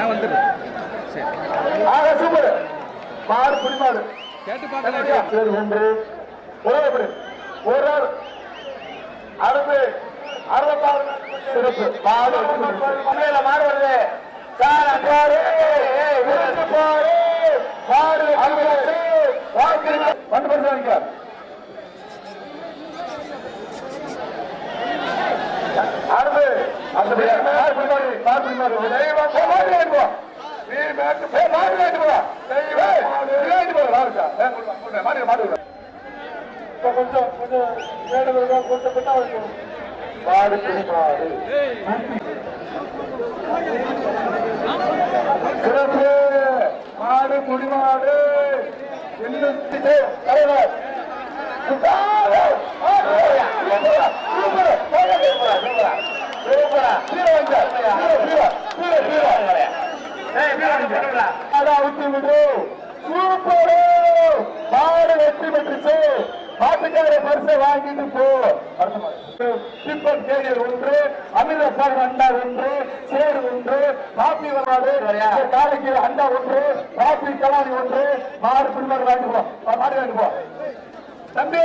நான் வந்துடுறேன். சரி. ஆக சூப்பர். மாடு குடிமாடு கேட்டு பார்க்கலாம் சரி ஒன்று. ஒரே ஒரு ஆள். அடுத்து அறுபத்தாறு. சிறப்பு. மாடு உண்மையில மாடு வருது. சார் விருது பாரு மாடு வாழ்க்கை வந்து பரிசோதிக்க அடுத்து அந்த பேர் மேல பின்னாடி மேல பின்னாடி தெய்வ மாதிரி வேண்டுவா நீ மேட்டு பே மாதிரி வேண்டுவா தெய்வ வேண்டு போல ராஜா மாதிரி மாடு இப்போ கொஞ்சம் கொஞ்சம் வேடவர்கள் கொஞ்சம் கிட்ட வைக்கணும் மாடு மாடு சிறப்பு மாடு. குடிமாடு எண்ணூத்தி தலைவர் மாடு வெற்றி பெற்றுச்சு பாட்டுக்கார பரிசை வாங்கிட்டு போ. டிப்பன் கேரியர் ஒன்று அமிர்தசர் அண்டா ஒன்று சேர் ஒன்று காப்பி மாடு காலைக்கு அண்டா ஒன்று காப்பி கலாணி ஒன்று மாடு பிடிமாடு வாங்கிட்டு போ. மாடு வாங்கிட்டு போ. தம்பி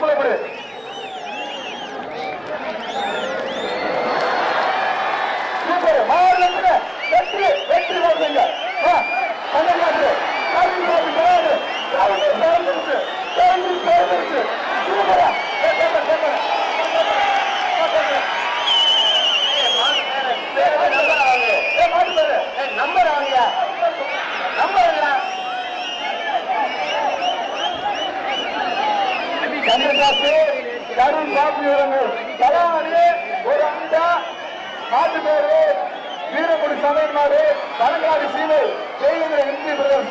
கொலை சந்திரதாசு தருண் பாபு இவர்கள் தலா அணி ஒரு அண்டா மாட்டுப்பேரு வீரமுடி சமையன்மாரு தலங்காடி சீமை ஜெயேந்திர இந்திய பிரதேசம்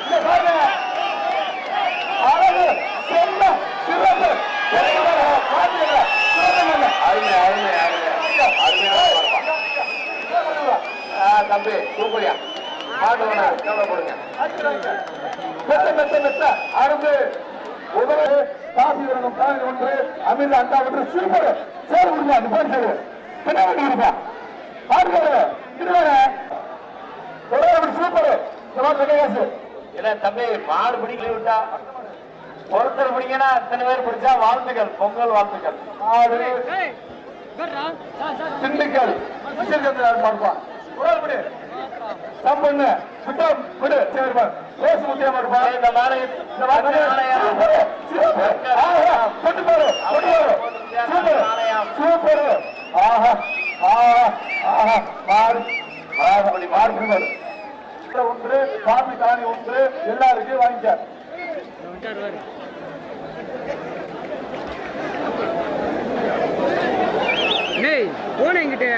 இந்த பாருங்க அழகு செம்ம சிறப்பு பாத்துக்கல சிறப்பு அருமை அருமை அருமை அருமையா தம்பி சூப்பரியா மாட்டு கவலைப்படுங்க மெத்த மெத்த மெத்த அருந்து உதவி காபி விரதம் காணி ஒன்று அமிர்த அண்டா ஒன்று சூப்பர் சேர் விடுங்க அந்த பேர் சேரு பின்னாடி இருப்பா பாருங்க திருவார ஒரே ஒரு சூப்பர் இந்த இல்ல தம்பி மாடு பிடிக்கல விட்டா ஒருத்தர் பிடிங்கன்னா அத்தனை பேர் பிடிச்சா வாழ்த்துக்கள் பொங்கல் வாழ்த்துக்கள் ஆறு திண்டுக்கல் விசர்ஜன் பார்ப்பான் குரல் விடு. ஸ்டம் பண்ணு விட்டா விடு சேர்வா பேச முக்கியமா இருப்பா இந்த நாளைய இந்த வார்த்தையை கொண்டு பாரு கொண்டு பாரு சூப்பர் சூப்பர் ஆஹா. ஆஹா. ஆஹா. மாறு. மாறு. மாறு மாறு ஒன்று பாம்பு காணி ஒன்று எல்லாருக்கும் வாங்கிக்க. டேய் போன எங்கிட்ட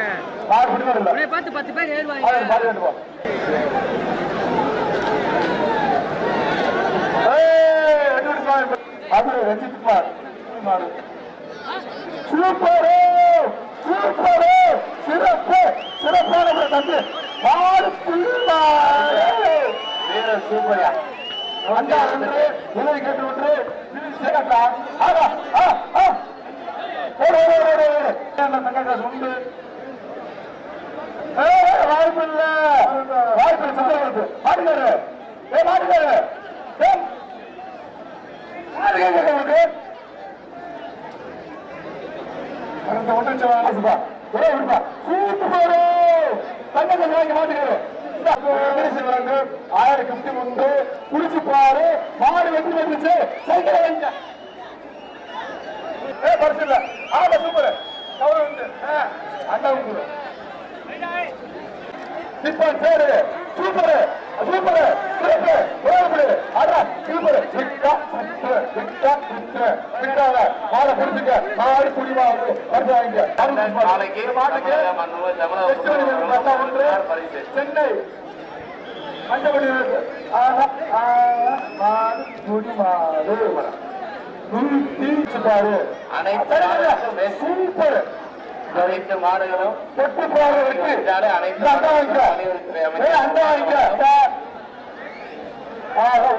பார்த்து பத்து பேர் ஏறுவாங்க அது ரஞ்சித் குமார் சூப்பர் சூப்பர் சிறப்பு சிறப்பான தந்து மாடு வீரர் சூப்பரா அந்த கேட்டு விட்டு வெட்டி வந்துச்சு சைக்கிள் வைங்க ஏ பரிசு இல்ல ஆமா சூப்பர் கவலை உண்டு ஆ, அண்ணா உண்டு நிப்பான் சேரு சூப்பர் சூப்பர் சிறப்பு ஓடு அடா சூப்பர் விட்டா விட்டா விட்டா விட்டா விட்டாத மாலை புடிச்சுக்க மாடு குடிமா வந்து வருது வாங்க நாளைக்கு மாட்டுக்கு பரிசு சென்னை மஞ்சள் ஆஹா அனைத்து மாடுகளும் தொட்டு அனைத்து இந்த வாங்கிக்க அனைவருக்கும் வாங்கிக்க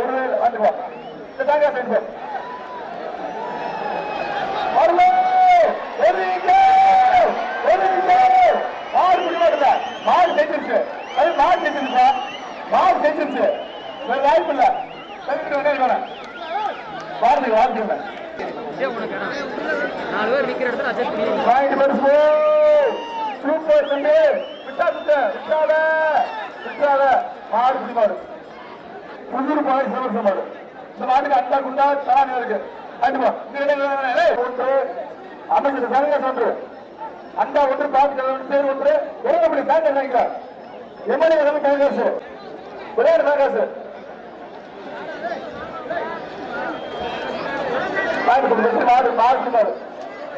ஒரு வந்து போ தாங்க சைடு ஒரு ஒரு மாடு முடிவாடுல மாடு செஞ்சிருச்சு அது மாடு செஞ்சிருச்சு வேற வாய்ப்பு இல்ல. வார்த்தை வார்த்தை ஏன் உனக்கு வேணாம் நாலு பேர் நிக்கிற இடத்துல அட்ஜஸ்ட் பண்ணி பாயிண்ட் பரிசு சூப்பர் தம்பி. விட்டா விட்ட விட்டாத விட்டாத. மாடு பிடி மாடு. புதூர் பாய் சிவச மாடு. இந்த மாட்டுக்கு அண்டா குண்டா தராணி இருக்கு. கண்டிப்பா ஒன்று. அமைச்சர் சரங்க ஒன்று. அண்டா ஒன்று பாத்து பேர் ஒன்று ஒருங்கப்படி தாங்க நினைக்கிற எம்எல்ஏ வந்து கைகாசு விளையாடு கைகாசு மாடு மாடு மாடு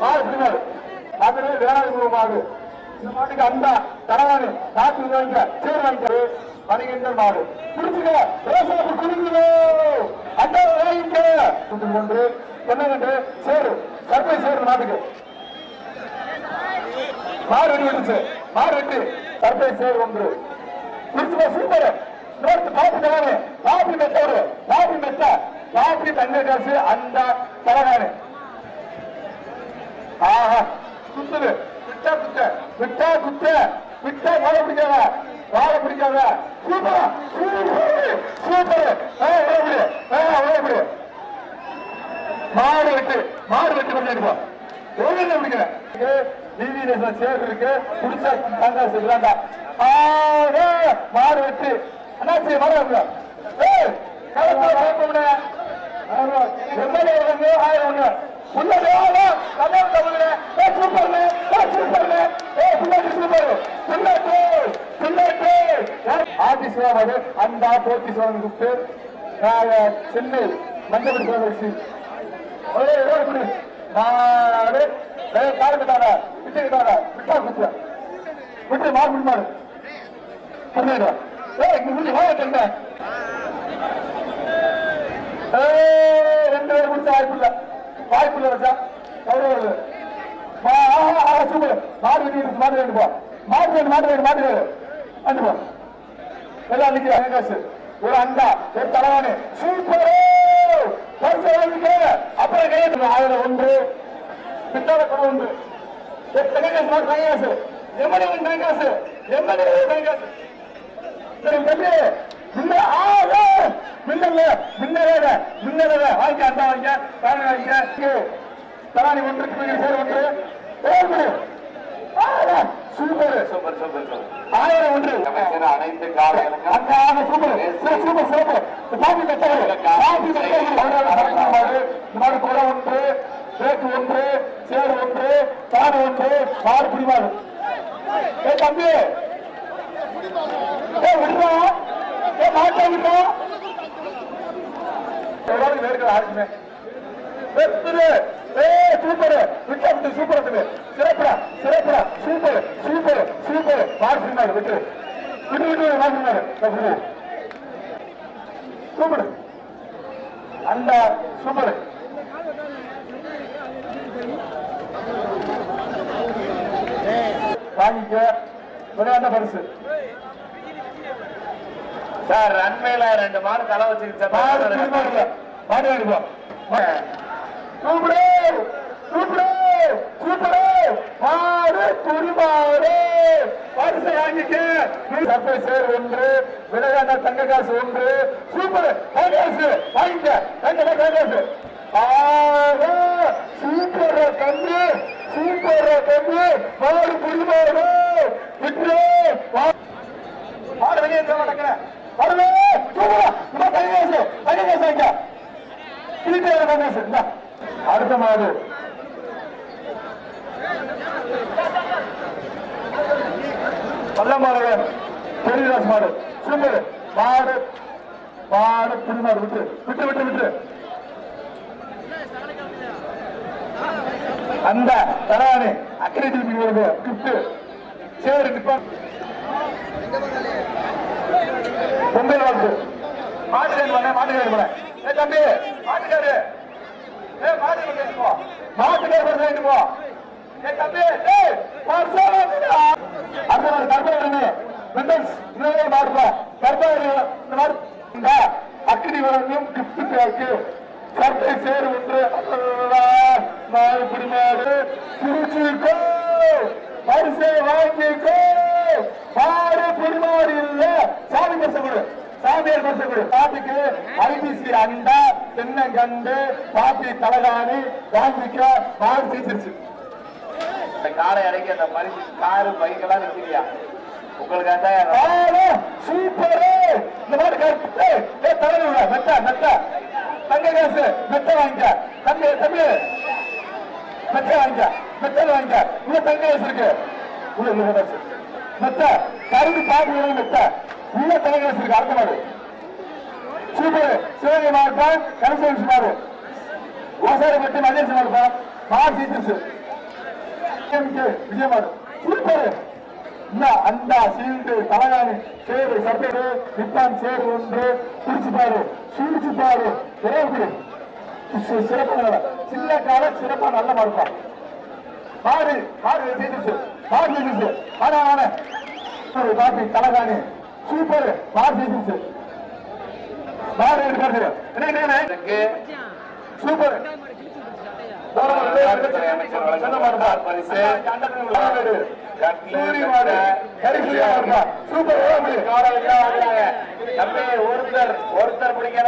மாடு அதுவே வேளாண் மாடு இந்த மாட்டுக்கு தரவாணி காத்து வாங்க சேர் வாங்க வருகின்ற மாடு புடிச்சுக்க ரோசாப்பு குடிங்க அண்டா வாங்கிக்க ஒன்று என்னங்கண்டு சேரு. சர்வை சேரு மாட்டுக்கு மாடு வெடி வந்துச்சு. மாடு வெட்டி சர்வை சேரு ஒன்று. புடிச்சுக்க சூப்பர். நோட்டு காப்பி தரானே காப்பி மெத்தோடு மெத்த. காப்பி தண்ணீர் காசு அந்த தரவானே ஆஹா குத்துது விட்டா குத்த. விட்டா குத்த. விட்டா வாழை பிடிக்காத. வாழை பிடிக்காத. சூப்பரா. சூப்பர். சூப்பர். மாடு வெட்டு. மாடு வெட்டு பண்ணி எடுப்பா ஒரு பிடிக்கிறேன் டிவி நேசன் சேர் இருக்கு. பிடிச்சா காங்கிரஸ் இல்லாண்டா ஆடே மாடு வெட்டு. அண்ணாச்சி மாடு வெட்டு ஏய் கலப்பா கலப்பா எம்எல்ஏ வந்து ஆயிரம் ஒண்ணு உள்ள வேலை தமிழ்ல ஏ சூப்பர்னு ஏ சூப்பர்னு ஏ பிள்ளைக்கு சூப்பர் பிள்ளைக்கு பிள்ளைக்கு ஆர்டி சிவாபாடு அந்த போட்டி சிவன் கூப்பிட்டு சென்னை மஞ்சள் சிவகாசி நாடு ஏ காடு விட்டா குத்து விட்டு மாறு மாறு பண்ணிடுறா ஏய் இங்க வாங்க ரெண்டு பேர் முடிச்ச வாய்ப்பு இல்ல வாய்ப்பு இல்ல வச்சா எவ்வளவு ஆஹா, ஆஹா, சூப்பர். மாடு வெட்டி இருக்கு, வேண்டு போ. மாடு வேண்டு மாடு வேண்டு மாடு வேண்டு வந்து போ. எல்லாம் நிக்கிறேன் காசு? ஒரு அண்டா ஒரு தலைவானு சூப்பர்! பரிசு வாங்கிக்க அப்புறம் கையெழுத்து ஆயிரம் ஒன்று. பித்தாள குடம் ஒன்று. ஒரு தனி காசு மாடு எம்எல்ஏ காசு. எம்எல்ஏ தனி காசு. சரி தம்பி முன்ன ஆ ஏ, மின்னல்ல மின்னல மின்னல வாங்க அந்த வாங்க தானே வாங்க. தலானி ஒன்று சேர் ஒன்று. சூப்பர். சூப்பர் சூப்பர் ஆயிரம் ஒன்று. அனைத்து ஆன super. Super super super. Coffee கட்டவர் காபி கட்டவர் இந்த குடம் ஒன்று பேக்கு ஒன்று சேர் ஒன்று தாடு ஒன்று மாடு பிடிவாடு ஏ தம்பி. ஏ விடுறா ஏ சூப்பர் விட்டு சூப்பர் சிறப்புடா சிறப்புடா சூப்பர் சூப்பர் சூப்பர் மாடு விட்டு விட்டு விட்டு மாடு சூப்பர் அந்த சூப்பர் வாங்கிக்க. விளையாண்ட பரிசு. சார் ரன்மேல ரெண்டு மாடு தலை வச்சிருச்சு மாடு மாடு எடுப்போம் சூப்பரே சூப்பரே சூப்பரே மாடு. குருமாடு பரிசு வாங்கிக்க. சப்பை சேர் ஒன்று விளையாண்ட தங்க காசு ஒன்று. சூப்பர். தங்க காசு. வாங்கிக்க. தங்க தங்க காசு. ஆறு சூப்பர் தம்பி சூப்பர் தம்பி மாடு குருமாடு விட்டு மாடு வெளியே தர மாட்டேங்கிற வரவே சூப்பரா! இந்த தங்க காசு சீக்கிரம் ரமேஷ் இந்தா. அடுத்த மாடு. பல்லமாடவன் பெரியதாஸ் மாடு. சூப்பர். மாடு மாடு திருநாடு விட்டு விட்டு விட்டு விட்டு. அந்த தரானே அக்கறை திருப்பி வருது கிஃப்ட். சரி நிப்பான் பொங்கல் வாழ்த்து மாட்டுக்காரி பண்ண மாட்டுக்காரி பண்ண ஏ தம்பி மாட்டுக்காரு ஏ மாட்டுக்காரி போ மாட்டுக்காரி பண்ண போ ஏ தம்பி ஏ பர்சா வந்துடா அந்த மாதிரி கர்ப்பவரணி விண்டல்ஸ் இன்னொரு மாடுப்பா கர்ப்பவரணி இந்த மாதிரி இந்த வரணும் கிஃப்ட் பேக்கு. சட்டை சேர் ஒன்று. நான் இப்படி மாடு. திருச்சிக்கோ பரிசை வாங்கிக்கோ. மாடு சாமி பரிசை கொடு சாமியார் பரிசை கொடு பாட்டுக்கு ஐபிசி அண்டா தென்னங்கண்டு பாட்டி தலகாணி வாங்கிக்க மாடு ஜெயிச்சிருச்சு இந்த காலை இறக்கி அந்த பரிசு காரு பைக் எல்லாம் நிக்கிறியா உங்களுக்கு அதான் ஆளு சூப்பரு. இந்த மாதிரி கருத்து ஏ தலைவர் மெத்த மெத்த. தங்க காசு மெத்த வாங்கிக்க. தம்பி தம்பி. மெத்த வாங்கிக்க மெத்த வாங்கிக்க. உள்ள தங்க காசு இருக்கு. உள்ள உள்ள மெத்த கருது பாட்டு மெத்த. உள்ள தங்க இருக்கு அடுத்த மாடு சூப்பர். சிவகங்கை மாவட்டம் கருசேரி மாடு ஓசாரிப்பட்டி மகேஷ் மாவட்டம். மாடு டீச்சர்ஸ் விஜயமாடு சூப்பர். இந்த அந்த சீல்டு தலகாணி சேரு சட்டரு நிப்பான் சேரு ஒன்று. பிடிச்சு பாரு. சூழ்ச்சி பாரு. விரைவு சிறப்பான சின்ன கால சிறப்பா நல்ல மாடுப்பான் மாடு மாடு ஜெயிச்சிச்சு மாடு ஜெயிச்சிச்சு ஆனா ஆனா ஒரு பாட்டி தலகாணி. சூப்பர் மாடு. ஜெயிச்சிச்சு மாடு. எடுக்கிறது இருக்கு சூப்பர் ஒருத்தர் ஒருத்தர் பிடிக்கிற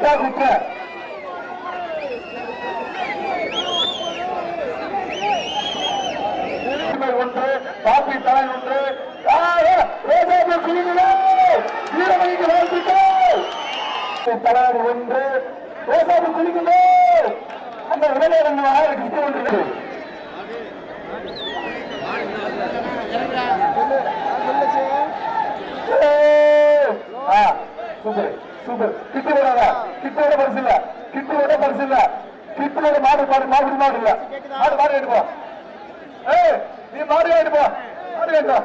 விட்டா குட்ட ஒன்று காப்பி தலை ஒன்று. ரோஜாபு ஒன்று ரோசாபு குழுவிலே அந்த விளையாடுங்க கிட்ட ஒன்று. சூப்பர். சூப்பர் கிட்டு விடாத கிட்டு விட பரிசு இல்ல. கிட்டு விட பரிசு இல்ல. கிட்டு விட மாடு மாடு மாடு மாடு இல்ல. மாடு மாடு எடுப்போம் ஏய் நீ மாடு எடுப்போ மாடு எடுப்போ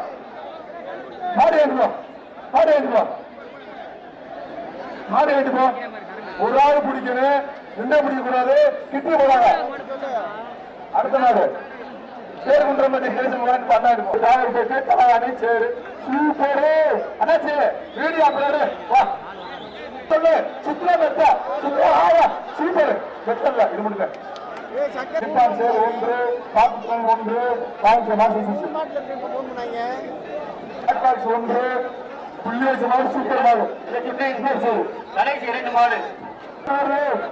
மாடு எடுப்போ மாடு எடுப்போ மாடு எடுப்போ ஒரு ஆள் பிடிக்கணும் ரெண்டே பிடிக்க கூடாது கிட்டு போடாத. அடுத்த நாடு பேர் குன்றமதி கேசவன் பண்ணாரு தாவல் போட்டு தலகாணி சேரு. சூப்பரு. அண்ணாச்சி வீடியோ அப்லோடு வா. சொல்லு சுத்ரா மெத்தா சுத்ரா ஆவா சூப்பர் மெத்தல்ல இது முடிங்க. ஒன்று பாப்புக்கன் ஒன்று வாங்கிக்க மாசம் பாக்ஸ் ஒன்று புள்ளி வச்ச மாதிரி சூப்பர் மாடு கடைசி இரண்டு மாடு.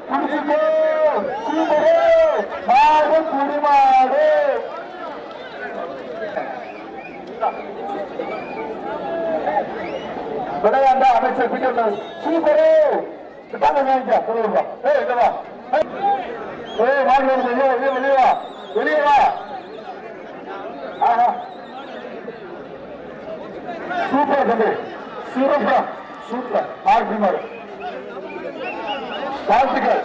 புடிச்சுக்கோ சூப்பரு மாடு குடிமாடு விடையாண்டா அமைச்சர் பீட்டர் சூப்பரு. வாங்க வாங்கிக்க சொல்லுங்க ஏய் இங்க வா. ஏய் மாடு வெளியே வெளியே வெளியே வா. வெளியே வா. ஆஹா. சூப்பர் தம்பி சூப்பர். சூப்பர். மாடு. குடிமாடு வாழ்த்துக்கள்.